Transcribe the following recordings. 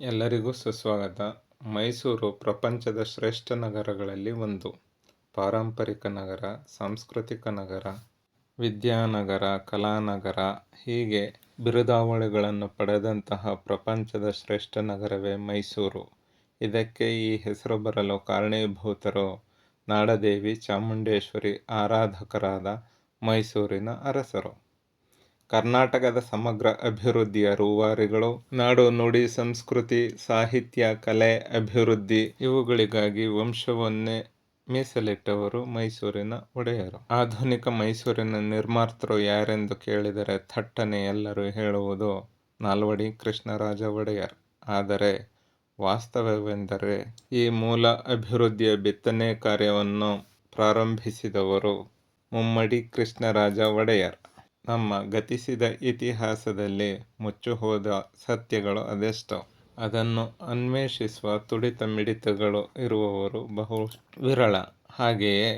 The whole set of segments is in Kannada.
ಎಲ್ಲರಿಗೂ ಸುಸ್ವಾಗತ. ಮೈಸೂರು ಪ್ರಪಂಚದ ಶ್ರೇಷ್ಠ ನಗರಗಳಲ್ಲಿ ಒಂದು. ಪಾರಂಪರಿಕ ನಗರ, ಸಾಂಸ್ಕೃತಿಕ ನಗರ, ವಿದ್ಯಾನಗರ, ಕಲಾನಗರ, ಹೀಗೆ ಬಿರುದಾವಳಿಗಳನ್ನು ಪಡೆದಂತಹ ಪ್ರಪಂಚದ ಶ್ರೇಷ್ಠ ನಗರವೇ ಮೈಸೂರು. ಇದಕ್ಕೆ ಈ ಹೆಸರು ಬರಲು ಕಾರಣೀಭೂತರು ನಾಡದೇವಿ ಚಾಮುಂಡೇಶ್ವರಿ ಆರಾಧಕರಾದ ಮೈಸೂರಿನ ಅರಸರು. ಕರ್ನಾಟಕದ ಸಮಗ್ರ ಅಭಿವೃದ್ಧಿಯ ರೂವಾರಿಗಳು, ನಾಡು ನುಡಿ, ಸಂಸ್ಕೃತಿ, ಸಾಹಿತ್ಯ, ಕಲೆ, ಅಭಿವೃದ್ಧಿ ಇವುಗಳಿಗಾಗಿ ವಂಶವನ್ನೇ ಮೀಸಲಿಟ್ಟವರು ಮೈಸೂರಿನ ಒಡೆಯರು. ಆಧುನಿಕ ಮೈಸೂರಿನ ನಿರ್ಮಾತೃ ಯಾರೆಂದು ಕೇಳಿದರೆ ಥಟ್ಟನೆ ಎಲ್ಲರೂ ಹೇಳುವುದು ನಾಲ್ವಡಿ ಕೃಷ್ಣರಾಜ ಒಡೆಯರ್. ಆದರೆ ವಾಸ್ತವವೆಂದರೆ ಈ ಮೂಲ ಅಭಿವೃದ್ಧಿಯ ಬಿತ್ತನೆ ಕಾರ್ಯವನ್ನು ಪ್ರಾರಂಭಿಸಿದವರು ಮುಮ್ಮಡಿ ಕೃಷ್ಣರಾಜ ಒಡೆಯರ್. ನಮ್ಮ ಗತಿಸಿದ ಇತಿಹಾಸದಲ್ಲಿ ಮುಚ್ಚುಹೋದ ಸತ್ಯಗಳು ಅದೆಷ್ಟೋ. ಅದನ್ನು ಅನ್ವೇಷಿಸುವ ತುಡಿತ ಮಿಡಿತಗಳು ಇರುವವರು ಬಹು ವಿರಳ. ಹಾಗೆಯೇ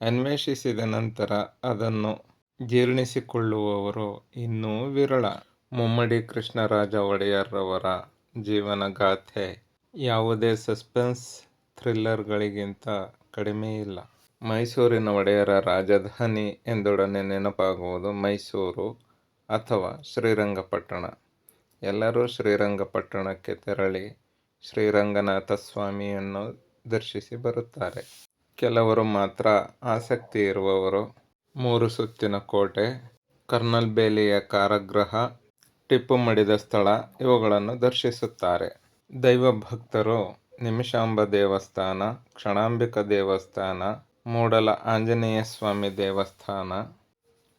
ಅನ್ವೇಷಿಸಿದ ನಂತರ ಅದನ್ನು ಜೀರ್ಣಿಸಿಕೊಳ್ಳುವವರು ಇನ್ನೂ ವಿರಳ. ಮುಮ್ಮಡಿ ಕೃಷ್ಣರಾಜ ಒಡೆಯರ್ರವರ ಜೀವನಗಾಥೆ ಯಾವುದೇ ಸಸ್ಪೆನ್ಸ್ ಥ್ರಿಲ್ಲರ್ಗಳಿಗಿಂತ ಕಡಿಮೆ ಇಲ್ಲ. ಮೈಸೂರಿನ ಒಡೆಯರ ರಾಜಧಾನಿ ಎಂದೊಡನೆ ನೆನಪಾಗುವುದು ಮೈಸೂರು ಅಥವಾ ಶ್ರೀರಂಗಪಟ್ಟಣ. ಎಲ್ಲರೂ ಶ್ರೀರಂಗಪಟ್ಟಣಕ್ಕೆ ತೆರಳಿ ಶ್ರೀರಂಗನಾಥ ಸ್ವಾಮಿಯನ್ನು ದರ್ಶಿಸಿ ಬರುತ್ತಾರೆ. ಕೆಲವರು ಮಾತ್ರ ಆಸಕ್ತಿ ಇರುವವರು. ಮೂರು ಸುತ್ತಿನ ಕೋಟೆ ಕರ್ನಲ್ ಬೇಲಿಯ ಕಾರಾಗೃಹ, ಟಿಪ್ಪು ಮಡಿದ ಸ್ಥಳ, ಇವುಗಳನ್ನು ದರ್ಶಿಸುತ್ತಾರೆ. ದೈವ ಭಕ್ತರು ನಿಮಿಷಾಂಬ ದೇವಸ್ಥಾನ, ಕ್ಷಣಾಂಬಿಕ ದೇವಸ್ಥಾನ ಮೂಡಲ ಆಂಜನೇಯ ಸ್ವಾಮಿ ದೇವಸ್ಥಾನ,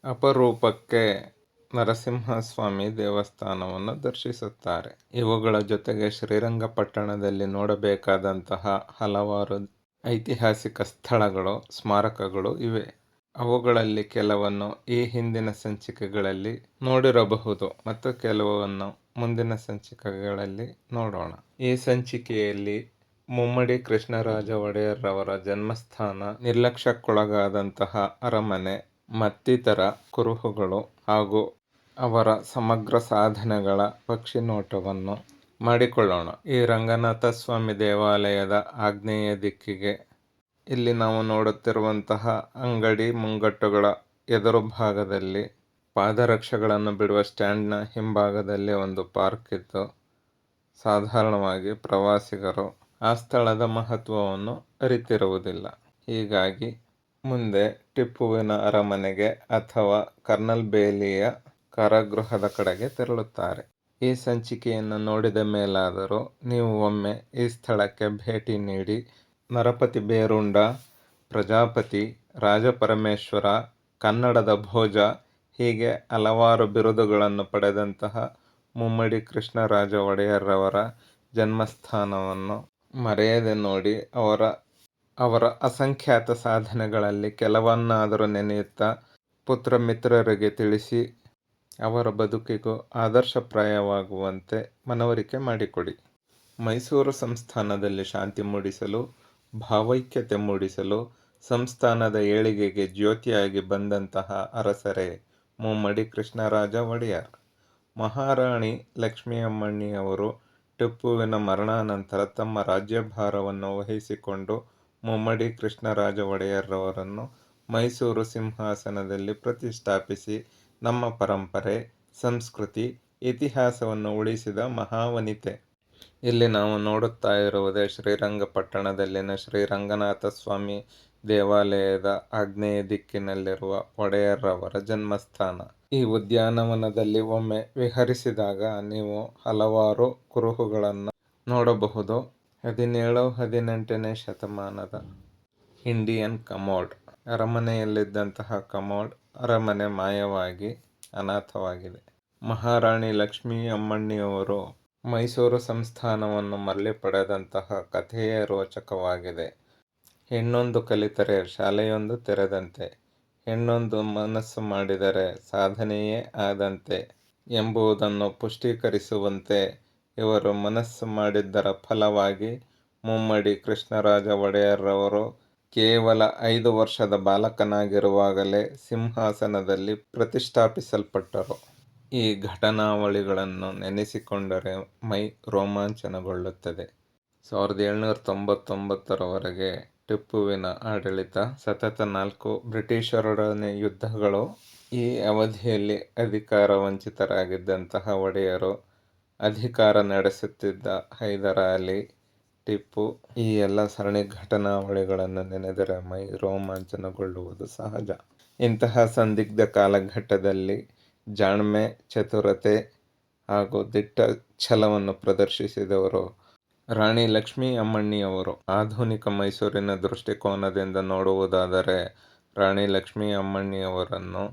ಅಪರೂಪಕ್ಕೆ ನರಸಿಂಹಸ್ವಾಮಿ ದೇವಸ್ಥಾನವನ್ನು ದರ್ಶಿಸುತ್ತಾರೆ. ಇವುಗಳ ಜೊತೆಗೆ ಶ್ರೀರಂಗಪಟ್ಟಣದಲ್ಲಿ ನೋಡಬೇಕಾದಂತಹ ಹಲವಾರು ಐತಿಹಾಸಿಕ ಸ್ಥಳಗಳು, ಸ್ಮಾರಕಗಳು ಇವೆ. ಅವುಗಳಲ್ಲಿ ಕೆಲವನ್ನು ಈ ಹಿಂದಿನ ಸಂಚಿಕೆಗಳಲ್ಲಿ ನೋಡಿರಬಹುದು ಮತ್ತು ಕೆಲವನ್ನು ಮುಂದಿನ ಸಂಚಿಕೆಗಳಲ್ಲಿ ನೋಡೋಣ. ಈ ಸಂಚಿಕೆಯಲ್ಲಿ ಮುಮ್ಮಡಿ ಕೃಷ್ಣರಾಜ ಒಡೆಯರ್ರವರ ಜನ್ಮಸ್ಥಾನ ನಿರ್ಲಕ್ಷ್ಯಕ್ಕೊಳಗಾದಂತಹ ಅರಮನೆ, ಮತ್ತಿತರ ಕುರುಹುಗಳು ಹಾಗೂ ಅವರ ಸಮಗ್ರ ಸಾಧನೆಗಳ ಪಕ್ಷಿನೋಟವನ್ನು ಮಾಡಿಕೊಳ್ಳೋಣ. ಈ ರಂಗನಾಥ ಸ್ವಾಮಿ ದೇವಾಲಯದ ಆಗ್ನೇಯ ದಿಕ್ಕಿಗೆ ಇಲ್ಲಿ ನಾವು ನೋಡುತ್ತಿರುವಂತಹ ಅಂಗಡಿ ಮುಂಗಟ್ಟುಗಳ ಎದುರು ಭಾಗದಲ್ಲಿ ಪಾದರಕ್ಷೆಗಳನ್ನು ಬಿಡುವ ಸ್ಟ್ಯಾಂಡ್ನ ಹಿಂಭಾಗದಲ್ಲಿ ಒಂದು ಪಾರ್ಕ್ ಇತ್ತು. ಸಾಧಾರಣವಾಗಿ ಪ್ರವಾಸಿಗರು ಆ ಸ್ಥಳದ ಮಹತ್ವವನ್ನು ಅರಿತಿರುವುದಿಲ್ಲ. ಹೀಗಾಗಿ ಮುಂದೆ ಟಿಪ್ಪುವಿನ ಅರಮನೆಗೆ ಅಥವಾ ಕರ್ನಲ್ ಬೇಲಿಯ ಕಾರಾಗೃಹದ ಕಡೆಗೆ ತೆರಳುತ್ತಾರೆ. ಈ ಸಂಚಿಕೆಯನ್ನು ನೋಡಿದ ಮೇಲಾದರೂ ನೀವು ಒಮ್ಮೆ ಈ ಸ್ಥಳಕ್ಕೆ ಭೇಟಿ ನೀಡಿ ನರಪತಿ ಬೇರುಂಡ, ಪ್ರಜಾಪತಿ, ರಾಜಪರಮೇಶ್ವರ, ಕನ್ನಡದ ಭೋಜ, ಹೀಗೆ ಹಲವಾರು ಬಿರುದುಗಳನ್ನು ಪಡೆದಂತಹ ಮುಮ್ಮಡಿ ಕೃಷ್ಣರಾಜ ಒಡೆಯರ್ರವರ ಜನ್ಮಸ್ಥಾನವನ್ನು ಮರೆಯದೆ ನೋಡಿ ಅವರ ಅವರ ಅಸಂಖ್ಯಾತ ಸಾಧನೆಗಳಲ್ಲಿ ಕೆಲವನ್ನಾದರೂ ನೆನೆಯುತ್ತಾ ಪುತ್ರ ಮಿತ್ರರಿಗೆ ತಿಳಿಸಿ ಅವರ ಬದುಕಿಗೂ ಆದರ್ಶಪ್ರಾಯವಾಗುವಂತೆ ಮನವರಿಕೆ ಮಾಡಿಕೊಡಿ. ಮೈಸೂರು ಸಂಸ್ಥಾನದಲ್ಲಿ ಶಾಂತಿ ಮೂಡಿಸಲು, ಭಾವೈಕ್ಯತೆ ಮೂಡಿಸಲು ಸಂಸ್ಥಾನದ ಏಳಿಗೆಗೆ ಜ್ಯೋತಿಯಾಗಿ ಬಂದಂತಹ ಅರಸರೇ ಮುಮ್ಮಡಿ ಕೃಷ್ಣರಾಜ ಒಡೆಯರ್. ಮಹಾರಾಣಿ ಲಕ್ಷ್ಮೀಯಮ್ಮಣ್ಣಿಯವರು ಟಿಪ್ಪುವಿನ ಮರಣಾನಂತರ ತಮ್ಮ ರಾಜ್ಯಭಾರವನ್ನು ವಹಿಸಿಕೊಂಡು ಮುಮ್ಮಡಿ ಕೃಷ್ಣರಾಜ ಒಡೆಯರ್ರವರನ್ನು ಮೈಸೂರು ಸಿಂಹಾಸನದಲ್ಲಿ ಪ್ರತಿಷ್ಠಾಪಿಸಿ ನಮ್ಮ ಪರಂಪರೆ, ಸಂಸ್ಕೃತಿ, ಇತಿಹಾಸವನ್ನು ಉಳಿಸಿದ ಮಹಾವನಿತೆ. ಇಲ್ಲಿ ನಾವು ನೋಡುತ್ತಾ ಇರುವುದೇ ಶ್ರೀರಂಗಪಟ್ಟಣದಲ್ಲಿನ ಶ್ರೀರಂಗನಾಥ ಸ್ವಾಮಿ ದೇವಾಲಯದ ಆಗ್ನೇಯ ದಿಕ್ಕಿನಲ್ಲಿರುವ ಒಡೆಯರ್ರವರ ಜನ್ಮಸ್ಥಾನ. ಈ ಉದ್ಯಾನವನದಲ್ಲಿ ಒಮ್ಮೆ ವಿಹರಿಸಿದಾಗ ನೀವು ಹಲವಾರು ಕುರುಹುಗಳನ್ನು ನೋಡಬಹುದು. ಹದಿನೇಳು, ಹದಿನೆಂಟನೇ ಶತಮಾನದ ಇಂಡಿಯನ್ ಕಮೋಡ್. ಅರಮನೆಯಲ್ಲಿದ್ದಂತಹ ಕಮೋಡ್ ಅರಮನೆ ಮಾಯವಾಗಿ ಅನಾಥವಾಗಿದೆ. ಮಹಾರಾಣಿ ಲಕ್ಷ್ಮೀ ಅಮ್ಮಣ್ಣಿಯವರು ಮೈಸೂರು ಸಂಸ್ಥಾನವನ್ನು ಮರಳಿ ಪಡೆದಂತಹ ಕಥೆಯೇ ರೋಚಕವಾಗಿದೆ. ಹೆಣ್ಣೊಂದು ಕಲಿತರೆ ಶಾಲೆಯೊಂದು ತೆರೆದಂತೆ, ಹೆಣ್ಣೊಂದು ಮನಸ್ಸು ಮಾಡಿದರೆ ಸಾಧನೆಯೇ ಆದಂತೆ ಎಂಬುದನ್ನು ಪುಷ್ಟೀಕರಿಸುವಂತೆ ಇವರು ಮನಸ್ಸು ಮಾಡಿದ್ದರ ಫಲವಾಗಿ ಮುಮ್ಮಡಿ ಕೃಷ್ಣರಾಜ ಒಡೆಯರ್ರವರು ಕೇವಲ ಐದು ವರ್ಷದ ಬಾಲಕನಾಗಿರುವಾಗಲೇ ಸಿಂಹಾಸನದಲ್ಲಿ ಪ್ರತಿಷ್ಠಾಪಿಸಲ್ಪಟ್ಟರು. ಈ ಘಟನಾವಳಿಗಳನ್ನು ನೆನೆಸಿಕೊಂಡರೆ ಮೈ ರೋಮಾಂಚನಗೊಳ್ಳುತ್ತದೆ. ಸಾವಿರದ ಏಳ್ನೂರ ತೊಂಬತ್ತೊಂಬತ್ತರವರೆಗೆ ಟಿಪ್ಪುವಿನ ಆಡಳಿತ ಸತತ ನಾಲ್ಕು ಬ್ರಿಟಿಷರೊಡನೆ ಯುದ್ಧಗಳು. ಈ ಅವಧಿಯಲ್ಲಿ ಅಧಿಕಾರ ವಂಚಿತರಾಗಿದ್ದಂತಹ ಒಡೆಯರು, ಅಧಿಕಾರ ನಡೆಸುತ್ತಿದ್ದ ಹೈದರ ಅಲಿ, ಟಿಪ್ಪು ಈ ಎಲ್ಲ ಸರಣಿ ಘಟನಾವಳಿಗಳನ್ನು ನೆನೆದರೆ ಮೈ ರೋಮಾಂಚನಗೊಳ್ಳುವುದು ಸಹಜ. ಇಂತಹ ಸಂದಿಗ್ಧ ಕಾಲಘಟ್ಟದಲ್ಲಿ ಜಾಣ್ಮೆ, ಚತುರತೆ ಹಾಗೂ ದಿಟ್ಟ ಛಲವನ್ನು ಪ್ರದರ್ಶಿಸಿದವರು ರಾಣಿ ಲಕ್ಷ್ಮೀ ಅಮ್ಮಣ್ಣಿಯವರು. ಆಧುನಿಕ ಮೈಸೂರಿನ ದೃಷ್ಟಿಕೋನದಿಂದ ನೋಡುವುದಾದರೆ ರಾಣಿ ಲಕ್ಷ್ಮೀ ಅಮ್ಮಣ್ಣಿಯವರನ್ನು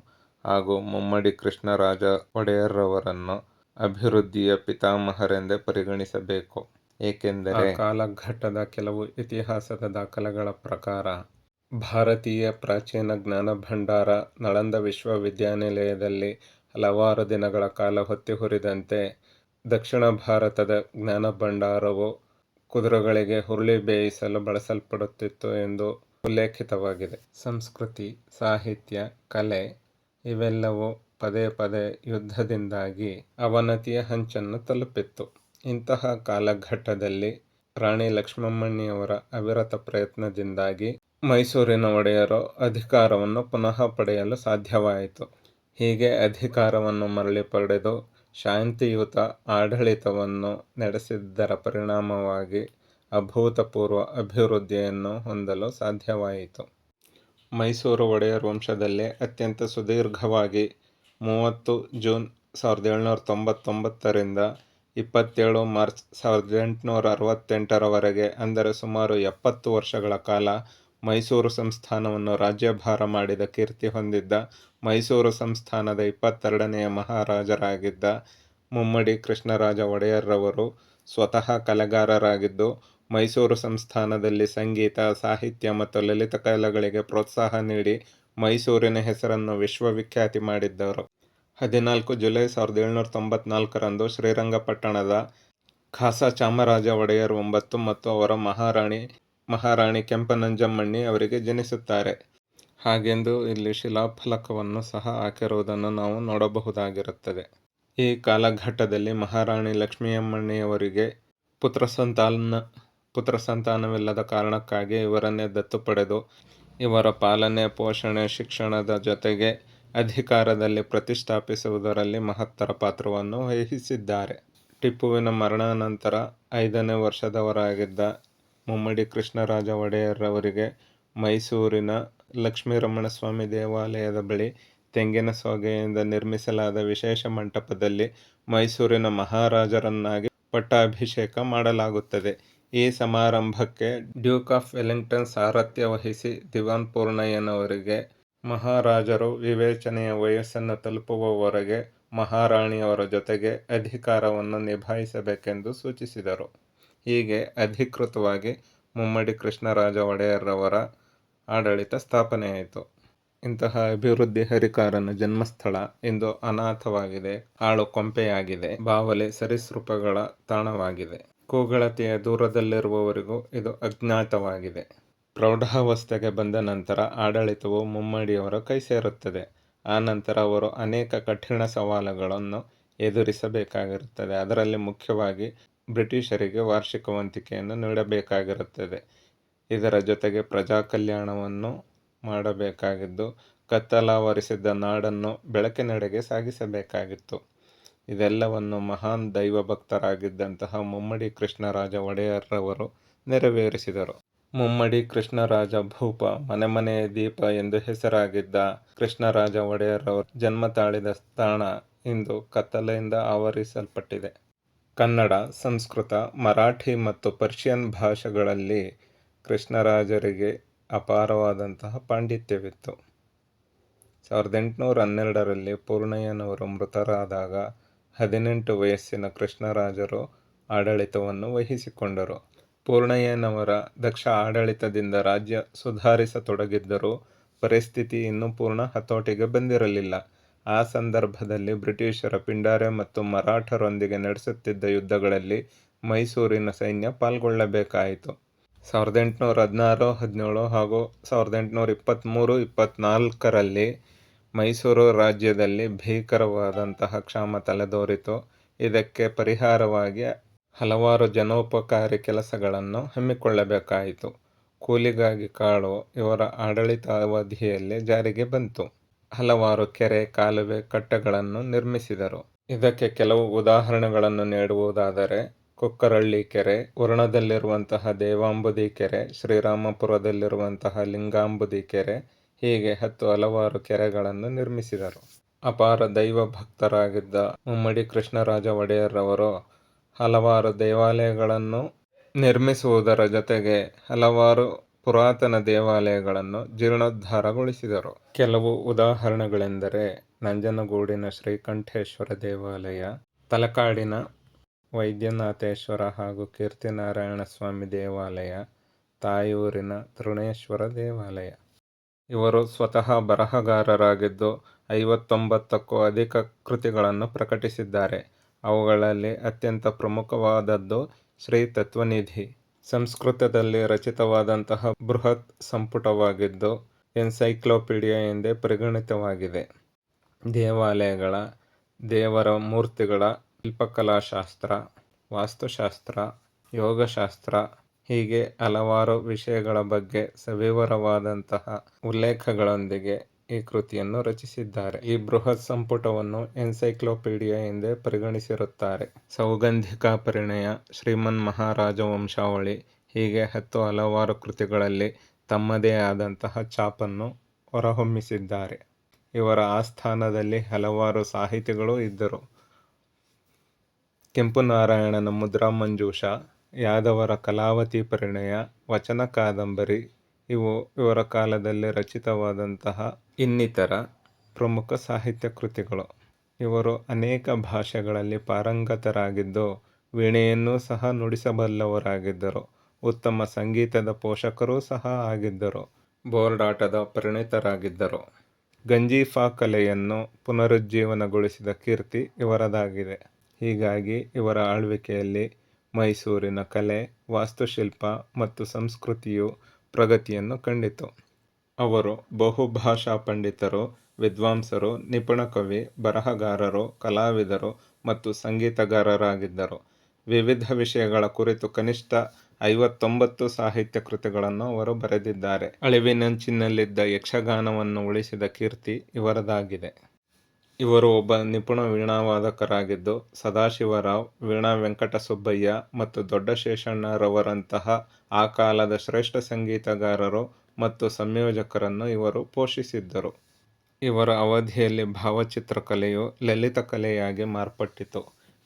ಹಾಗೂ ಮುಮ್ಮಡಿ ಕೃಷ್ಣರಾಜ ಒಡೆಯರ್ರವರನ್ನು ಅಭಿವೃದ್ಧಿಯ ಪಿತಾಮಹರೆಂದೇ ಪರಿಗಣಿಸಬೇಕು. ಏಕೆಂದರೆ ಕಾಲಘಟ್ಟದ ಕೆಲವು ಇತಿಹಾಸದ ದಾಖಲೆಗಳ ಪ್ರಕಾರ ಭಾರತೀಯ ಪ್ರಾಚೀನ ಜ್ಞಾನ ಭಂಡಾರ ನಳಂದ ವಿಶ್ವವಿದ್ಯಾನಿಲಯದಲ್ಲಿ ಹಲವಾರು ದಿನಗಳ ಕಾಲ ಹೊತ್ತಿ ಹುರಿದಂತೆ ದಕ್ಷಿಣ ಭಾರತದ ಜ್ಞಾನ ಭಂಡಾರವು ಕುದುರೆಗಳಿಗೆ ಹುರುಳಿ ಬೇಯಿಸಲು ಬಳಸಲ್ಪಡುತ್ತಿತ್ತು ಎಂದು ಉಲ್ಲೇಖಿತವಾಗಿದೆ. ಸಂಸ್ಕೃತಿ, ಸಾಹಿತ್ಯ, ಕಲೆ ಇವೆಲ್ಲವೂ ಪದೇ ಪದೇ ಯುದ್ಧದಿಂದಾಗಿ ಅವನತಿಯ ಹಂಚನ್ನು ತಲುಪಿತ್ತು. ಇಂತಹ ಕಾಲಘಟ್ಟದಲ್ಲಿ ರಾಣಿ ಲಕ್ಷ್ಮಮ್ಮಣ್ಣಿಯವರ ಅವಿರತ ಪ್ರಯತ್ನದಿಂದಾಗಿ ಮೈಸೂರಿನ ಒಡೆಯರು ಅಧಿಕಾರವನ್ನು ಪುನಃ ಪಡೆಯಲು ಸಾಧ್ಯವಾಯಿತು. ಹೀಗೆ ಅಧಿಕಾರವನ್ನು ಮರಳಿ ಪಡೆದು ಶಾಂತಿಯುತ ಆಡಳಿತವನ್ನು ನಡೆಸಿದ್ದರ ಪರಿಣಾಮವಾಗಿ ಅಭೂತಪೂರ್ವ ಅಭಿವೃದ್ಧಿಯನ್ನು ಹೊಂದಲು ಸಾಧ್ಯವಾಯಿತು. ಮೈಸೂರು ಒಡೆಯರ್ ವಂಶದಲ್ಲಿ ಅತ್ಯಂತ ಸುದೀರ್ಘವಾಗಿ ಮೂವತ್ತು ಜೂನ್ ಸಾವಿರದ ಏಳ್ನೂರ ತೊಂಬತ್ತೊಂಬತ್ತರಿಂದ ಇಪ್ಪತ್ತೇಳು ಮಾರ್ಚ್ ಸಾವಿರದ ಎಂಟುನೂರ ಅರವತ್ತೆಂಟರವರೆಗೆ, ಅಂದರೆ ಸುಮಾರು ಎಪ್ಪತ್ತು ವರ್ಷಗಳ ಕಾಲ ಮೈಸೂರು ಸಂಸ್ಥಾನವನ್ನು ರಾಜ್ಯಭಾರ ಮಾಡಿದ ಕೀರ್ತಿ ಹೊಂದಿದ್ದ ಮೈಸೂರು ಸಂಸ್ಥಾನದ ಇಪ್ಪತ್ತೆರಡನೆಯ ಮಹಾರಾಜರಾಗಿದ್ದ ಮುಮ್ಮಡಿ ಕೃಷ್ಣರಾಜ ಒಡೆಯರ್ರವರು ಸ್ವತಃ ಕಲೆಗಾರರಾಗಿದ್ದು ಮೈಸೂರು ಸಂಸ್ಥಾನದಲ್ಲಿ ಸಂಗೀತ, ಸಾಹಿತ್ಯ ಮತ್ತು ಲಲಿತ ಕಲೆಗಳಿಗೆ ಪ್ರೋತ್ಸಾಹ ನೀಡಿ ಮೈಸೂರಿನ ಹೆಸರನ್ನು ವಿಶ್ವವಿಖ್ಯಾತಿ ಮಾಡಿದ್ದರು. ಹದಿನಾಲ್ಕು ಜುಲೈ ಸಾವಿರದ ಏಳ್ನೂರ ತೊಂಬತ್ನಾಲ್ಕರಂದು ಶ್ರೀರಂಗಪಟ್ಟಣದ ಖಾಸಾ ಚಾಮರಾಜ ಒಡೆಯರ್ ಒಂಬತ್ತು ಮತ್ತು ಅವರ ಮಹಾರಾಣಿ ಮಹಾರಾಣಿ ಕೆಂಪನಂಜಮ್ಮಣ್ಣಿ ಅವರಿಗೆ ಜನಿಸುತ್ತಾರೆ. ಹಾಗೆಂದು ಇಲ್ಲಿ ಶಿಲಾಫಲಕವನ್ನು ಸಹ ಹಾಕಿರುವುದನ್ನು ನಾವು ನೋಡಬಹುದಾಗಿರುತ್ತದೆ. ಈ ಕಾಲಘಟ್ಟದಲ್ಲಿ ಮಹಾರಾಣಿ ಲಕ್ಷ್ಮಿಯಮ್ಮಣ್ಣಿಯವರಿಗೆ ಪುತ್ರ ಸಂತಾನ ಪುತ್ರ ಸಂತಾನವಿಲ್ಲದ ಕಾರಣಕ್ಕಾಗಿ ಇವರನ್ನೇ ದತ್ತು ಪಡೆದು ಇವರ ಪಾಲನೆ, ಪೋಷಣೆ, ಶಿಕ್ಷಣದ ಜೊತೆಗೆ ಅಧಿಕಾರದಲ್ಲಿ ಪ್ರತಿಷ್ಠಾಪಿಸುವುದರಲ್ಲಿ ಮಹತ್ತರ ಪಾತ್ರವನ್ನು ವಹಿಸಿದ್ದಾರೆ. ಟಿಪ್ಪುವಿನ ಮರಣಾನಂತರ ಐದನೇ ವರ್ಷದವರಾಗಿದ್ದ ಮುಮ್ಮಡಿ ಕೃಷ್ಣರಾಜ ಒಡೆಯರ್ರವರಿಗೆ ಮೈಸೂರಿನ ಲಕ್ಷ್ಮೀರಮಣಸ್ವಾಮಿ ದೇವಾಲಯದ ಬಳಿ ತೆಂಗಿನ ಸೋಗೆಯಿಂದ ನಿರ್ಮಿಸಲಾದ ವಿಶೇಷ ಮಂಟಪದಲ್ಲಿ ಮೈಸೂರಿನ ಮಹಾರಾಜರನ್ನಾಗಿ ಪಟ್ಟಾಭಿಷೇಕ ಮಾಡಲಾಗುತ್ತದೆ. ಈ ಸಮಾರಂಭಕ್ಕೆ ಡ್ಯೂಕ್ ಆಫ್ ವೆಲ್ಲಿಂಗ್ಟನ್ ಸಾರಥ್ಯ ವಹಿಸಿ ದಿವಾನ್ ಪೂರ್ಣಯ್ಯನವರಿಗೆ, ಮಹಾರಾಜರು ವಿವೇಚನೆಯ ವಯಸ್ಸನ್ನು ತಲುಪುವವರೆಗೆ ಮಹಾರಾಣಿಯವರ ಜೊತೆಗೆ ಅಧಿಕಾರವನ್ನು ನಿಭಾಯಿಸಬೇಕೆಂದು ಸೂಚಿಸಿದರು. ಹೀಗೆ ಅಧಿಕೃತವಾಗಿ ಮುಮ್ಮಡಿ ಕೃಷ್ಣರಾಜ ಒಡೆಯರ್ರವರ ಆಡಳಿತ ಸ್ಥಾಪನೆಯಾಯಿತು. ಇಂತಹ ಅಭಿವೃದ್ಧಿ ಹರಿಕಾರನ ಜನ್ಮಸ್ಥಳ ಇಂದು ಅನಾಥವಾಗಿದೆ, ಆಳು ಕೊಂಪೆಯಾಗಿದೆ, ಬಾವಲಿ ಸರೀಸೃಪಗಳ ತಾಣವಾಗಿದೆ. ಕೂಗಳತೆಯ ದೂರದಲ್ಲಿರುವವರಿಗೂ ಇದು ಅಜ್ಞಾತವಾಗಿದೆ. ಪ್ರೌಢಾವಸ್ಥೆಗೆ ಬಂದ ನಂತರ ಆಡಳಿತವು ಮುಮ್ಮಡಿಯವರ ಕೈ ಸೇರುತ್ತದೆ ಆನಂತರ ಅವರು ಅನೇಕ ಕಠಿಣ ಸವಾಲುಗಳನ್ನು ಎದುರಿಸಬೇಕಾಗಿರುತ್ತದೆ. ಅದರಲ್ಲಿ ಮುಖ್ಯವಾಗಿ ಬ್ರಿಟಿಷರಿಗೆ ವಾರ್ಷಿಕ ವಂತಿಕೆಯನ್ನು ನೀಡಬೇಕಾಗಿರುತ್ತದೆ. ಇದರ ಜೊತೆಗೆ ಪ್ರಜಾ ಕಲ್ಯಾಣವನ್ನು ಮಾಡಬೇಕಾಗಿದ್ದು, ಕತ್ತಲಾವರಿಸಿದ್ದ ನಾಡನ್ನು ಬೆಳಕಿನೆಡೆಗೆ ಸಾಗಿಸಬೇಕಾಗಿತ್ತು. ಇದೆಲ್ಲವನ್ನು ಮಹಾನ್ ದೈವಭಕ್ತರಾಗಿದ್ದಂತಹ ಮುಮ್ಮಡಿ ಕೃಷ್ಣರಾಜ ಒಡೆಯರ್ರವರು ನೆರವೇರಿಸಿದರು. ಮುಮ್ಮಡಿ ಕೃಷ್ಣರಾಜ ಭೂಪ, ಮನೆಮನೆಯ ದೀಪ ಎಂದು ಹೆಸರಾಗಿದ್ದ ಕೃಷ್ಣರಾಜ ವಡೆಯರ್ ಜನ್ಮ ತಾಳಿದ ಸ್ಥಾನ ಇಂದು ಕತ್ತಲೆಯಿಂದ ಆವರಿಸಲ್ಪಟ್ಟಿದೆ. ಕನ್ನಡ, ಸಂಸ್ಕೃತ, ಮರಾಠಿ ಮತ್ತು ಪರ್ಷಿಯನ್ ಭಾಷೆಗಳಲ್ಲಿ ಕೃಷ್ಣರಾಜರಿಗೆ ಅಪಾರವಾದಂತಹ ಪಾಂಡಿತ್ಯವಿತ್ತು. ಸಾವಿರದ ಎಂಟುನೂರ ಹನ್ನೆರಡರಲ್ಲಿ ಪೂರ್ಣಯ್ಯನವರು ಮೃತರಾದಾಗ ಹದಿನೆಂಟು ವಯಸ್ಸಿನ ಕೃಷ್ಣರಾಜರು ಆಡಳಿತವನ್ನು ವಹಿಸಿಕೊಂಡರು. ಪೂರ್ಣಯ್ಯನವರ ದಕ್ಷ ಆಡಳಿತದಿಂದ ರಾಜ್ಯ ಸುಧಾರಿಸತೊಡಗಿದ್ದರೂ ಪರಿಸ್ಥಿತಿ ಇನ್ನೂ ಪೂರ್ಣ ಹತೋಟಿಗೆ ಬಂದಿರಲಿಲ್ಲ. ಆ ಸಂದರ್ಭದಲ್ಲಿ ಬ್ರಿಟಿಷರ ಪಿಂಡಾರೆ ಮತ್ತು ಮರಾಠರೊಂದಿಗೆ ನಡೆಸುತ್ತಿದ್ದ ಯುದ್ಧಗಳಲ್ಲಿ ಮೈಸೂರಿನ ಸೈನ್ಯ ಪಾಲ್ಗೊಳ್ಳಬೇಕಾಯಿತು. ಸಾವಿರದ ಎಂಟುನೂರ ಹದಿನಾರು, ಹದಿನೇಳು ಹಾಗೂ ಸಾವಿರದ ಎಂಟುನೂರ ಇಪ್ಪತ್ತ್ಮೂರು, ಇಪ್ಪತ್ತ್ನಾಲ್ಕರಲ್ಲಿ ಮೈಸೂರು ರಾಜ್ಯದಲ್ಲಿ ಭೀಕರವಾದಂತಹ ಕ್ಷಾಮ ತಲೆದೋರಿತು. ಇದಕ್ಕೆ ಪರಿಹಾರವಾಗಿ ಹಲವಾರು ಜನೋಪಕಾರಿ ಕೆಲಸಗಳನ್ನು ಹಮ್ಮಿಕೊಳ್ಳಬೇಕಾಯಿತು. ಕೂಲಿಗಾಗಿ ಕಾಳು ಇವರ ಆಡಳಿತಾವಧಿಯಲ್ಲಿ ಜಾರಿಗೆ ಬಂತು. ಹಲವಾರು ಕೆರೆ, ಕಾಲುವೆ, ಕಟ್ಟೆಗಳನ್ನು ನಿರ್ಮಿಸಿದರು. ಇದಕ್ಕೆ ಕೆಲವು ಉದಾಹರಣೆಗಳನ್ನು ನೀಡುವುದಾದರೆ ಕುಕ್ಕರಳ್ಳಿ ಕೆರೆ, ವರುಣದಲ್ಲಿರುವಂತಹ ದೇವಾಂಬುದಿ ಕೆರೆ, ಶ್ರೀರಾಮಪುರದಲ್ಲಿರುವಂತಹ ಲಿಂಗಾಂಬುದಿ ಕೆರೆ ಹೀಗೆ ಹತ್ತು ಹಲವಾರು ಕೆರೆಗಳನ್ನು ನಿರ್ಮಿಸಿದರು. ಅಪಾರ ದೈವ ಭಕ್ತರಾಗಿದ್ದ ಮುಮ್ಮಡಿ ಕೃಷ್ಣರಾಜ ಒಡೆಯರ್ರವರು ಹಲವಾರು ದೇವಾಲಯಗಳನ್ನು ನಿರ್ಮಿಸುವುದರ ಜೊತೆಗೆ ಹಲವಾರು ಪುರಾತನ ದೇವಾಲಯಗಳನ್ನು ಜೀರ್ಣೋದ್ಧಾರಗೊಳಿಸಿದರು. ಕೆಲವು ಉದಾಹರಣೆಗಳೆಂದರೆ ನಂಜನಗೂಡಿನ ಶ್ರೀಕಂಠೇಶ್ವರ ದೇವಾಲಯ, ತಲಕಾಡಿನ ವೈದ್ಯನಾಥೇಶ್ವರ ಹಾಗೂ ಕೀರ್ತಿನಾರಾಯಣ ಸ್ವಾಮಿ ದೇವಾಲಯ, ತಾಯೂರಿನ ತೃಣೇಶ್ವರ ದೇವಾಲಯ. ಇವರು ಸ್ವತಃ ಬರಹಗಾರರಾಗಿದ್ದು ಐವತ್ತೊಂಬತ್ತಕ್ಕೂ ಅಧಿಕ ಕೃತಿಗಳನ್ನು ಪ್ರಕಟಿಸಿದ್ದಾರೆ. ಅವುಗಳಲ್ಲಿ ಅತ್ಯಂತ ಪ್ರಮುಖವಾದದ್ದು ಶ್ರೀ ತತ್ವನಿಧಿ. ಸಂಸ್ಕೃತದಲ್ಲಿ ರಚಿತವಾದಂತಹ ಬೃಹತ್ ಸಂಪುಟವಾಗಿದ್ದು ಎನ್ಸೈಕ್ಲೋಪೀಡಿಯಾ ಎಂದೇ ಪರಿಗಣಿತವಾಗಿದೆ. ದೇವಾಲಯಗಳ, ದೇವರ ಮೂರ್ತಿಗಳ ಶಿಲ್ಪಕಲಾಶಾಸ್ತ್ರ, ವಾಸ್ತುಶಾಸ್ತ್ರ, ಯೋಗಶಾಸ್ತ್ರ ಹೀಗೆ ಹಲವಾರು ವಿಷಯಗಳ ಬಗ್ಗೆ ಸವಿವರವಾದಂತಹ ಉಲ್ಲೇಖಗಳೊಂದಿಗೆ ಈ ಕೃತಿಯನ್ನು ರಚಿಸಿದ್ದಾರೆ. ಈ ಬೃಹತ್ ಸಂಪುಟವನ್ನು ಎನ್ಸೈಕ್ಲೋಪೀಡಿಯಾ ಎಂದೇ ಪರಿಗಣಿಸಿರುತ್ತಾರೆ. ಸೌಗಂಧಿಕಾ ಪರಿಣಯ, ಶ್ರೀಮನ್ ಮಹಾರಾಜ ವಂಶಾವಳಿ ಹೀಗೆ ಹತ್ತು ಹಲವಾರು ಕೃತಿಗಳಲ್ಲಿ ತಮ್ಮದೇ ಆದಂತಹ ಛಾಪನ್ನು ಹೊರಹೊಮ್ಮಿಸಿದ್ದಾರೆ. ಇವರ ಆಸ್ಥಾನದಲ್ಲಿ ಹಲವಾರು ಸಾಹಿತಿಗಳು ಇದ್ದರು. ಕೆಂಪುನಾರಾಯಣನ ಮುದ್ರಾಮಂಜೂಷ, ಯಾದವರ ಕಲಾವತಿ ಪರಿಣಯ, ವಚನ ಕಾದಂಬರಿ ಇವು ಇವರ ಕಾಲದಲ್ಲಿ ರಚಿತವಾದಂತಹ ಇನ್ನಿತರ ಪ್ರಮುಖ ಸಾಹಿತ್ಯ ಕೃತಿಗಳು. ಇವರು ಅನೇಕ ಭಾಷೆಗಳಲ್ಲಿ ಪಾರಂಗತರಾಗಿದ್ದು ವೀಣೆಯನ್ನೂ ಸಹ ನುಡಿಸಬಲ್ಲವರಾಗಿದ್ದರು. ಉತ್ತಮ ಸಂಗೀತದ ಪೋಷಕರೂ ಸಹ ಆಗಿದ್ದರು. ಬೋರ್ಡಾಟದ ಪರಿಣಿತರಾಗಿದ್ದರು. ಗಂಜೀಫಾ ಕಲೆಯನ್ನು ಪುನರುಜ್ಜೀವನಗೊಳಿಸಿದ ಕೀರ್ತಿ ಇವರದಾಗಿದೆ. ಹೀಗಾಗಿ ಇವರ ಆಳ್ವಿಕೆಯಲ್ಲಿ ಮೈಸೂರಿನ ಕಲೆ, ವಾಸ್ತುಶಿಲ್ಪ ಮತ್ತು ಸಂಸ್ಕೃತಿಯು ಪ್ರಗತಿಯನ್ನು ಕಂಡಿತು. ಅವರು ಬಹುಭಾಷಾ ಪಂಡಿತರು, ವಿದ್ವಾಂಸರು, ನಿಪುಣ ಕವಿ, ಬರಹಗಾರರು, ಕಲಾವಿದರು ಮತ್ತು ಸಂಗೀತಗಾರರಾಗಿದ್ದರು. ವಿವಿಧ ವಿಷಯಗಳ ಕುರಿತು ಕನಿಷ್ಠ ಐವತ್ತೊಂಬತ್ತು ಸಾಹಿತ್ಯ ಕೃತಿಗಳನ್ನು ಅವರು ಬರೆದಿದ್ದಾರೆ. ಅಳಿವಿನಂಚಿನಲ್ಲಿದ್ದ ಯಕ್ಷಗಾನವನ್ನು ಉಳಿಸಿದ ಕೀರ್ತಿ ಇವರದಾಗಿದೆ. ಇವರು ಒಬ್ಬ ನಿಪುಣ ವೀಣಾವಾದಕರಾಗಿದ್ದು ಸದಾಶಿವರಾವ್, ವೀಣಾ ವೆಂಕಟಸುಬ್ಬಯ್ಯ ಮತ್ತು ದೊಡ್ಡ ಶೇಷಣ್ಣರವರಂತಹ ಆ ಕಾಲದ ಶ್ರೇಷ್ಠ ಸಂಗೀತಗಾರರು ಮತ್ತು ಸಂಯೋಜಕರನ್ನು ಇವರು ಪೋಷಿಸಿದ್ದರು. ಇವರ ಅವಧಿಯಲ್ಲಿ ಭಾವಚಿತ್ರಕಲೆಯು ಲಲಿತಕಲೆಯಾಗಿ ಮಾರ್ಪಟ್ಟಿತು.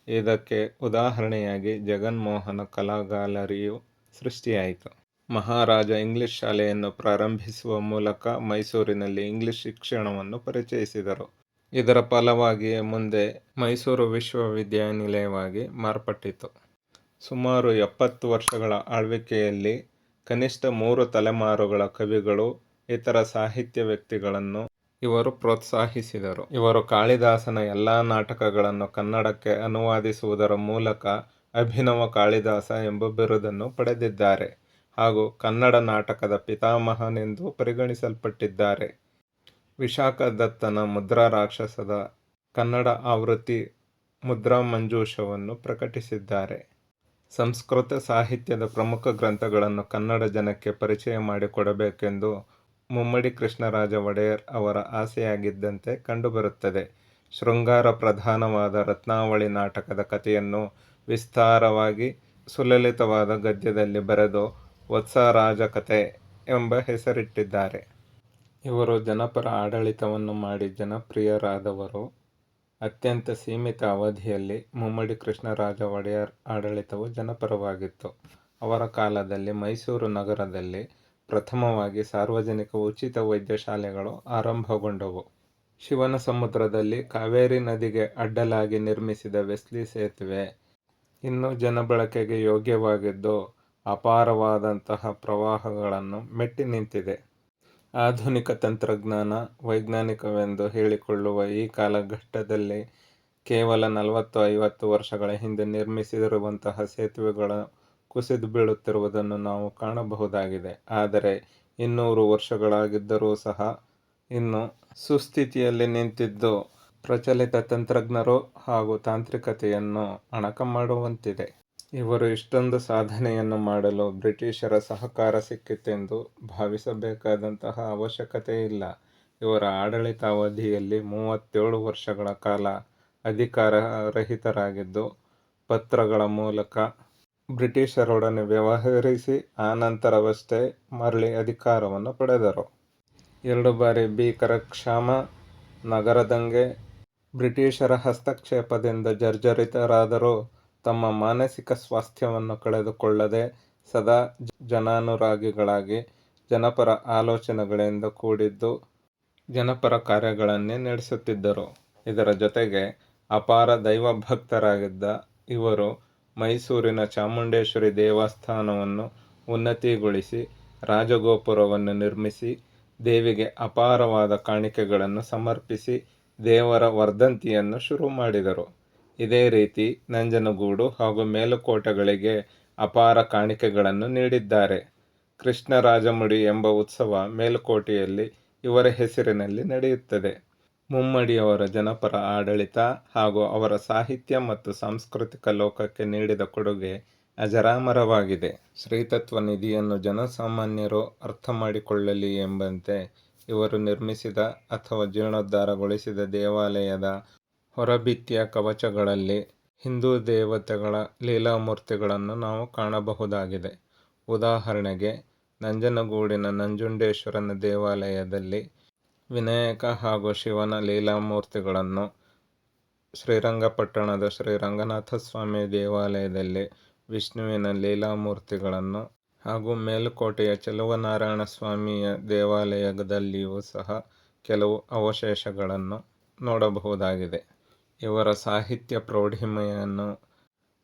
ಇದಕ್ಕೆ ಉದಾಹರಣೆಯಾಗಿ ಜಗನ್ಮೋಹನ ಕಲಾ ಗ್ಯಾಲರಿಯು ಸೃಷ್ಟಿಯಾಯಿತು. ಮಹಾರಾಜ ಇಂಗ್ಲಿಷ್ ಶಾಲೆಯನ್ನು ಪ್ರಾರಂಭಿಸುವ ಮೂಲಕ ಮೈಸೂರಿನಲ್ಲಿ ಇಂಗ್ಲಿಷ್ ಶಿಕ್ಷಣವನ್ನು ಪರಿಚಯಿಸಿದರು. ಇದರ ಫಲವಾಗಿ ಮುಂದೆ ಮೈಸೂರು ವಿಶ್ವವಿದ್ಯಾನಿಲಯವಾಗಿ ಮಾರ್ಪಟ್ಟಿತು. ಸುಮಾರು ಎಪ್ಪತ್ತು ವರ್ಷಗಳ ಆಳ್ವಿಕೆಯಲ್ಲಿ ಕನಿಷ್ಠ ಮೂರು ತಲೆಮಾರುಗಳ ಕವಿಗಳು, ಇತರ ಸಾಹಿತ್ಯ ವ್ಯಕ್ತಿಗಳನ್ನು ಇವರು ಪ್ರೋತ್ಸಾಹಿಸಿದರು. ಇವರು ಕಾಳಿದಾಸನ ಎಲ್ಲ ನಾಟಕಗಳನ್ನು ಕನ್ನಡಕ್ಕೆ ಅನುವಾದಿಸುವುದರ ಮೂಲಕ ಅಭಿನವ ಕಾಳಿದಾಸ ಎಂಬ ಬಿರುದನ್ನು ಪಡೆದಿದ್ದಾರೆ ಹಾಗೂ ಕನ್ನಡ ನಾಟಕದ ಪಿತಾಮಹನೆಂದು ಪರಿಗಣಿಸಲ್ಪಟ್ಟಿದ್ದಾರೆ. ವಿಶಾಖದತ್ತನ ಮುದ್ರಾರಾಕ್ಷಸದ ಕನ್ನಡ ಆವೃತ್ತಿ ಮುದ್ರಾಮಂಜೂಷವನ್ನು ಪ್ರಕಟಿಸಿದ್ದಾರೆ. ಸಂಸ್ಕೃತ ಸಾಹಿತ್ಯದ ಪ್ರಮುಖ ಗ್ರಂಥಗಳನ್ನು ಕನ್ನಡ ಜನಕ್ಕೆ ಪರಿಚಯ ಮಾಡಿಕೊಡಬೇಕೆಂದು ಮುಮ್ಮಡಿ ಕೃಷ್ಣರಾಜ ಒಡೆಯರ್ ಅವರ ಆಸೆಯಾಗಿದ್ದಂತೆ ಕಂಡುಬರುತ್ತದೆ. ಶೃಂಗಾರ ಪ್ರಧಾನವಾದ ರತ್ನಾವಳಿ ನಾಟಕದ ಕಥೆಯನ್ನು ವಿಸ್ತಾರವಾಗಿ ಸುಲಲಿತವಾದ ಗದ್ಯದಲ್ಲಿ ಬರೆದು ವತ್ಸರಾಜಕಥೆ ಎಂಬ ಹೆಸರಿಟ್ಟಿದ್ದಾರೆ. ಇವರು ಜನಪರ ಆಡಳಿತವನ್ನು ಮಾಡಿ ಜನಪ್ರಿಯರಾದವರು. ಅತ್ಯಂತ ಸೀಮಿತ ಅವಧಿಯಲ್ಲಿ ಮುಮ್ಮಡಿ ಕೃಷ್ಣರಾಜ ಒಡೆಯರ್ ಆಡಳಿತವು ಜನಪರವಾಗಿತ್ತು. ಅವರ ಕಾಲದಲ್ಲಿ ಮೈಸೂರು ನಗರದಲ್ಲಿ ಪ್ರಥಮವಾಗಿ ಸಾರ್ವಜನಿಕ ಉಚಿತ ವೈದ್ಯಶಾಲೆಗಳು ಆರಂಭಗೊಂಡವು. ಶಿವನ ಸಮುದ್ರದಲ್ಲಿ ಕಾವೇರಿ ನದಿಗೆ ಅಡ್ಡಲಾಗಿ ನಿರ್ಮಿಸಿದ ವೆಸ್ಲಿ ಸೇತುವೆ ಇನ್ನೂ ಜನಬಳಕೆಗೆ ಯೋಗ್ಯವಾಗಿದ್ದು ಅಪಾರವಾದಂತಹ ಪ್ರವಾಹಗಳನ್ನು ಮೆಟ್ಟಿ ನಿಂತಿದೆ. ಆಧುನಿಕ ತಂತ್ರಜ್ಞಾನ, ವೈಜ್ಞಾನಿಕವೆಂದು ಹೇಳಿಕೊಳ್ಳುವ ಈ ಕಾಲಘಟ್ಟದಲ್ಲಿ ಕೇವಲ ನಲವತ್ತು ಐವತ್ತು ವರ್ಷಗಳ ಹಿಂದೆ ನಿರ್ಮಿಸಿರುವಂತಹ ಸೇತುವೆಗಳು ಕುಸಿದು ಬೀಳುತ್ತಿರುವುದನ್ನು ನಾವು ಕಾಣಬಹುದಾಗಿದೆ. ಆದರೆ ಇನ್ನೂರು ವರ್ಷಗಳಾಗಿದ್ದರೂ ಸಹ ಇನ್ನು ಸುಸ್ಥಿತಿಯಲ್ಲಿ ನಿಂತಿದ್ದು ಪ್ರಚಲಿತ ತಂತ್ರಜ್ಞರು ಹಾಗೂ ತಾಂತ್ರಿಕತೆಯನ್ನು ಅಣಕ ಮಾಡುವಂತಿದೆ ಇವರು ಇಷ್ಟೊಂದು ಸಾಧನೆಯನ್ನು ಮಾಡಲು ಬ್ರಿಟಿಷರ ಸಹಕಾರ ಸಿಕ್ಕಿತೆಂದು ಭಾವಿಸಬೇಕಾದಂತಹ ಅವಶ್ಯಕತೆ ಇಲ್ಲ. ಇವರ ಆಡಳಿತಾವಧಿಯಲ್ಲಿ ಮೂವತ್ತೇಳು ವರ್ಷಗಳ ಕಾಲ ಅಧಿಕಾರ ರಹಿತರಾಗಿದ್ದು ಪತ್ರಗಳ ಮೂಲಕ ಬ್ರಿಟಿಷರೊಡನೆ ವ್ಯವಹರಿಸಿ, ಆನಂತರವಷ್ಟೇ ಮರಳಿ ಅಧಿಕಾರವನ್ನು ಪಡೆದರು. ಎರಡು ಬಾರಿ ಭೀಕರ ಕ್ಷಾಮ ನಗರದಂಗೆ ಬ್ರಿಟಿಷರ ಹಸ್ತಕ್ಷೇಪದಿಂದ ಜರ್ಜರಿತರಾದರೂ ತಮ್ಮ ಮಾನಸಿಕ ಸ್ವಾಸ್ಥ್ಯವನ್ನು ಕಳೆದುಕೊಳ್ಳದೆ ಸದಾ ಜನಾನುರಾಗಿಗಳಾಗಿ ಜನಪರ ಆಲೋಚನೆಗಳಿಂದ ಕೂಡಿದ್ದು ಜನಪರ ಕಾರ್ಯಗಳನ್ನೇ ನಡೆಸುತ್ತಿದ್ದರು. ಇದರ ಜೊತೆಗೆ ಅಪಾರ ದೈವಭಕ್ತರಾಗಿದ್ದ ಇವರು ಮೈಸೂರಿನ ಚಾಮುಂಡೇಶ್ವರಿ ದೇವಸ್ಥಾನವನ್ನು ಉನ್ನತಿಗೊಳಿಸಿ ರಾಜಗೋಪುರವನ್ನು ನಿರ್ಮಿಸಿ, ದೇವಿಗೆ ಅಪಾರವಾದ ಕಾಣಿಕೆಗಳನ್ನು ಸಮರ್ಪಿಸಿ ದೇವರ ವರ್ಧಂತಿಯನ್ನು ಶುರು ಮಾಡಿದರು. ಇದೇ ರೀತಿ ನಂಜನಗೂಡು ಹಾಗೂ ಮೇಲುಕೋಟೆಗಳಿಗೆ ಅಪಾರ ಕಾಣಿಕೆಗಳನ್ನು ನೀಡಿದ್ದಾರೆ. ಕೃಷ್ಣರಾಜಮುಡಿ ಎಂಬ ಉತ್ಸವ ಮೇಲುಕೋಟೆಯಲ್ಲಿ ಇವರ ಹೆಸರಿನಲ್ಲಿ ನಡೆಯುತ್ತದೆ. ಮುಮ್ಮಡಿಯವರ ಜನಪರ ಆಡಳಿತ ಹಾಗೂ ಅವರ ಸಾಹಿತ್ಯ ಮತ್ತು ಸಾಂಸ್ಕೃತಿಕ ಲೋಕಕ್ಕೆ ನೀಡಿದ ಕೊಡುಗೆ ಅಜರಾಮರವಾಗಿದೆ. ಶ್ರೀತತ್ವ ನಿಧಿಯನ್ನು ಜನಸಾಮಾನ್ಯರು ಅರ್ಥ ಮಾಡಿಕೊಳ್ಳಲಿ ಎಂಬಂತೆ ಇವರು ನಿರ್ಮಿಸಿದ ಅಥವಾ ಜೀರ್ಣೋದ್ಧಾರಗೊಳಿಸಿದ ದೇವಾಲಯದ ಹೊರಭಿತ್ತಿಯ ಕವಚಗಳಲ್ಲಿ ಹಿಂದೂ ದೇವತೆಗಳ ಲೀಲಾಮೂರ್ತಿಗಳನ್ನು ನಾವು ಕಾಣಬಹುದಾಗಿದೆ. ಉದಾಹರಣೆಗೆ, ನಂಜನಗೂಡಿನ ನಂಜುಂಡೇಶ್ವರನ ದೇವಾಲಯದಲ್ಲಿ ವಿನಾಯಕ ಹಾಗೂ ಶಿವನ ಲೀಲಾಮೂರ್ತಿಗಳನ್ನು ಶ್ರೀರಂಗಪಟ್ಟಣದ ಶ್ರೀರಂಗನಾಥ ಸ್ವಾಮಿ ದೇವಾಲಯದಲ್ಲಿ ವಿಷ್ಣುವಿನ ಲೀಲಾಮೂರ್ತಿಗಳನ್ನು ಹಾಗೂ ಮೇಲುಕೋಟೆಯ ಚೆಲುವನಾರಾಯಣ ಸ್ವಾಮಿಯ ದೇವಾಲಯದಲ್ಲಿಯೂ ಸಹ ಕೆಲವು ಅವಶೇಷಗಳನ್ನು ನೋಡಬಹುದಾಗಿದೆ. ಇವರ ಸಾಹಿತ್ಯ ಪ್ರೌಢಿಮೆಯನ್ನು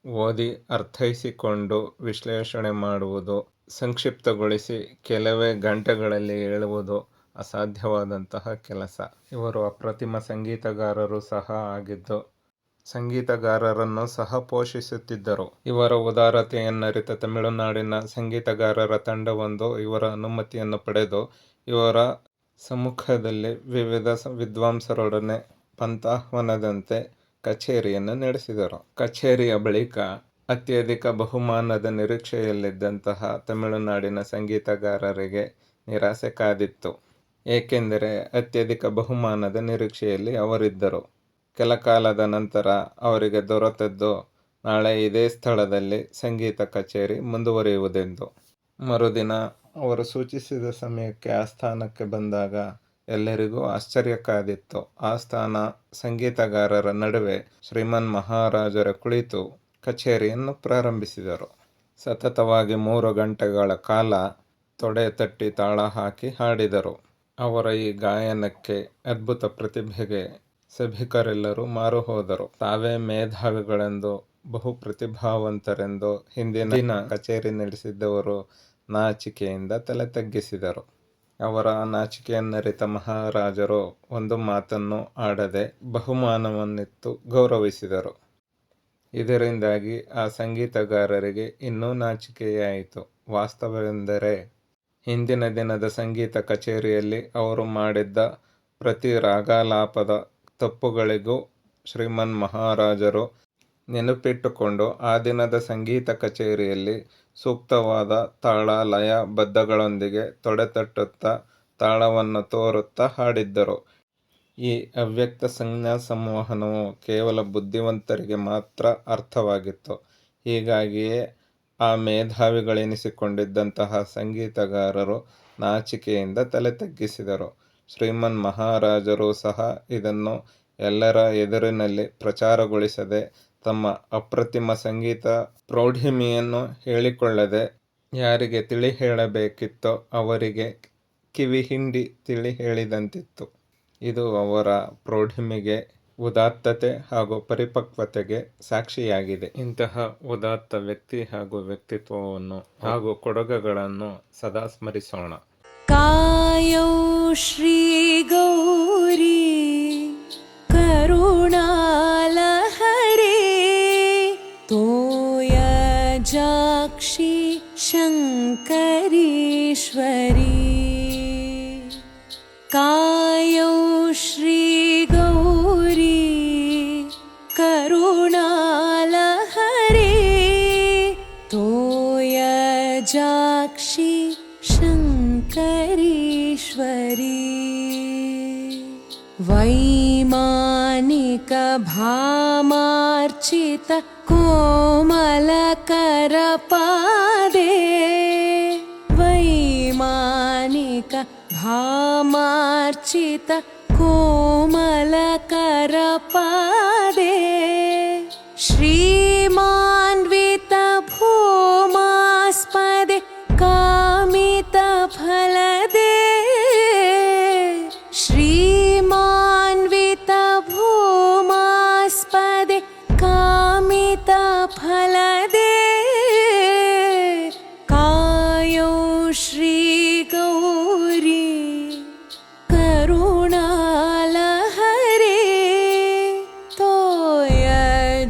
ಓದಿ ಅರ್ಥೈಸಿಕೊಂಡು ವಿಶ್ಲೇಷಣೆ ಮಾಡುವುದು, ಸಂಕ್ಷಿಪ್ತಗೊಳಿಸಿ ಕೆಲವೇ ಗಂಟೆಗಳಲ್ಲಿ ಹೇಳುವುದು ಅಸಾಧ್ಯವಾದಂತಹ ಕೆಲಸ. ಇವರು ಅಪ್ರತಿಮ ಸಂಗೀತಗಾರರು ಸಹ ಆಗಿದ್ದು, ಸಂಗೀತಗಾರರನ್ನು ಸಹ ಪೋಷಿಸುತ್ತಿದ್ದರು. ಇವರ ಉದಾರತೆಯನ್ನರಿತ ತಮಿಳುನಾಡಿನ ಸಂಗೀತಗಾರರ ತಂಡವೊಂದು ಇವರ ಅನುಮತಿಯನ್ನು ಪಡೆದು, ಇವರ ಸಮ್ಮುಖದಲ್ಲಿ ವಿವಿಧ ವಿದ್ವಾಂಸರೊಡನೆ ಪಂಥಾಹ್ವನದಂತೆ ಕಚೇರಿಯನ್ನು ನಡೆಸಿದರು. ಕಚೇರಿಯ ಬಳಿಕ ಅತ್ಯಧಿಕ ಬಹುಮಾನದ ನಿರೀಕ್ಷೆಯಲ್ಲಿದ್ದಂತಹ ತಮಿಳುನಾಡಿನ ಸಂಗೀತಗಾರರಿಗೆ ನಿರಾಸೆ ಕಾದಿತ್ತು. ಏಕೆಂದರೆ ಅತ್ಯಧಿಕ ಬಹುಮಾನದ ನಿರೀಕ್ಷೆಯಲ್ಲಿ ಅವರಿದ್ದರು. ಕೆಲ ಕಾಲದ ನಂತರ ಅವರಿಗೆ ದೊರೆತದ್ದು, ನಾಳೆ ಇದೇ ಸ್ಥಳದಲ್ಲಿ ಸಂಗೀತ ಕಚೇರಿ ಮುಂದುವರಿಯುವುದೆಂದು. ಮರುದಿನ ಅವರು ಸೂಚಿಸಿದ ಸಮಯಕ್ಕೆ ಆ ಸ್ಥಾನಕ್ಕೆ ಬಂದಾಗ ಎಲ್ಲರಿಗೂ ಆಶ್ಚರ್ಯ ಕಾದಿತ್ತು ಆಸ್ಥಾನ ಸಂಗೀತಗಾರರ ನಡುವೆ ಶ್ರೀಮನ್ ಮಹಾರಾಜರ ಕುಳಿತು ಕಚೇರಿಯನ್ನು ಪ್ರಾರಂಭಿಸಿದರು. ಸತತವಾಗಿ ಮೂರು ಗಂಟೆಗಳ ಕಾಲ ತೊಡೆ ತಟ್ಟಿ ತಾಳ ಹಾಕಿ ಹಾಡಿದರು. ಅವರ ಈ ಗಾಯನಕ್ಕೆ ಅದ್ಭುತ ಪ್ರತಿಭೆಗೆ ಸಭಿಕರೆಲ್ಲರೂ ಮಾರು ಹೋದರು. ತಾವೇ ಮೇಧಾವಿಗಳೆಂದು, ಬಹು ಪ್ರತಿಭಾವಂತರೆಂದು ಹಿಂದಿನ ದಿನ ಕಚೇರಿ ನಡೆಸಿದ್ದವರು ನಾಚಿಕೆಯಿಂದ ತಲೆ ತಗ್ಗಿಸಿದರು ಅವರ ನಾಚಿಕೆಯನ್ನರಿತ ಮಹಾರಾಜರು ಒಂದು ಮಾತನ್ನು ಆಡದೆ ಬಹುಮಾನವನ್ನಿತ್ತು ಗೌರವಿಸಿದರು. ಇದರಿಂದಾಗಿ ಆ ಸಂಗೀತಗಾರರಿಗೆ ಇನ್ನೂ ನಾಚಿಕೆಯಾಯಿತು. ವಾಸ್ತವವೆಂದರೆ, ಹಿಂದಿನ ದಿನದ ಸಂಗೀತ ಕಚೇರಿಯಲ್ಲಿ ಅವರು ಮಾಡಿದ್ದ ಪ್ರತಿ ರಾಗಾಲಾಪದ ತಪ್ಪುಗಳಿಗೂ ಶ್ರೀಮನ್ ಮಹಾರಾಜರು ನೆನಪಿಟ್ಟುಕೊಂಡು ಆ ದಿನದ ಸಂಗೀತ ಕಚೇರಿಯಲ್ಲಿ ಸೂಕ್ತವಾದ ತಾಳ, ಲಯ, ಬದ್ಧಗಳೊಂದಿಗೆ ತೊಡೆತಟ್ಟುತ್ತಾ ತಾಳವನ್ನು ತೋರುತ್ತಾ ಹಾಡಿದ್ದರು. ಈ ಅವ್ಯಕ್ತ ಸಂಜ್ಞಾ ಸಂವಹನವು ಕೇವಲ ಬುದ್ಧಿವಂತರಿಗೆ ಮಾತ್ರ ಅರ್ಥವಾಗಿತ್ತು. ಹೀಗಾಗಿಯೇ ಆ ಮೇಧಾವಿಗಳೆನಿಸಿಕೊಂಡಿದ್ದಂತಹ ಸಂಗೀತಗಾರರು ನಾಚಿಕೆಯಿಂದ ತಲೆ ತಗ್ಗಿಸಿದರು. ಶ್ರೀಮನ್ ಮಹಾರಾಜರು ಸಹ ಇದನ್ನು ಎಲ್ಲರ ಎದುರಿನಲ್ಲಿ ಪ್ರಚಾರಗೊಳಿಸದೆ ತಮ್ಮ ಅಪ್ರತಿಮ ಸಂಗೀತ ಪ್ರೌಢಿಮೆಯನ್ನು ಹೇಳಿಕೊಳ್ಳದೆ ಯಾರಿಗೆ ತಿಳಿ ಹೇಳಬೇಕಿತ್ತೋ ಅವರಿಗೆ ಕಿವಿ ಹಿಂಡಿ ತಿಳಿ ಹೇಳಿದಂತಿತ್ತು. ಇದು ಅವರ ಪ್ರೌಢಿಮೆಗೆ ಉದಾತ್ತತೆ ಹಾಗೂ ಪರಿಪಕ್ವತೆಗೆ ಸಾಕ್ಷಿಯಾಗಿದೆ. ಇಂತಹ ಉದಾತ್ತ ವ್ಯಕ್ತಿ ಹಾಗೂ ವ್ಯಕ್ತಿತ್ವವನ್ನು ಹಾಗೂ ಕೊಡುಗೆಗಳನ್ನು ಸದಾ ಸ್ಮರಿಸೋಣ. ಕಾಯೋ ಶ್ರೀ ಗೌರಿ ಕರುಣಾ शङ्करीश्वरी। कायौ श्रीगौरी करुणालहरे तोयजाक्षि शङ्करीश्वरी। वैमानिकभामार्चित कोमलकरपादे भामार्चित कोमलकरपादे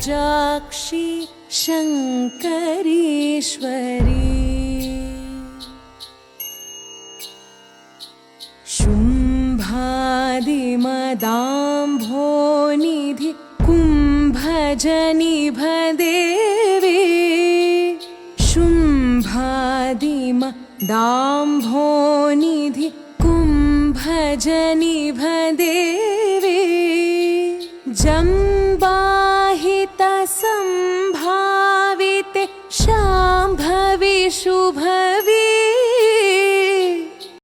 क्षी शङ्करीश्वरी। शुम्भादिमदाम्भोनिधि कुम्भनि शुम्भादिमदाम्भोनिधि शुं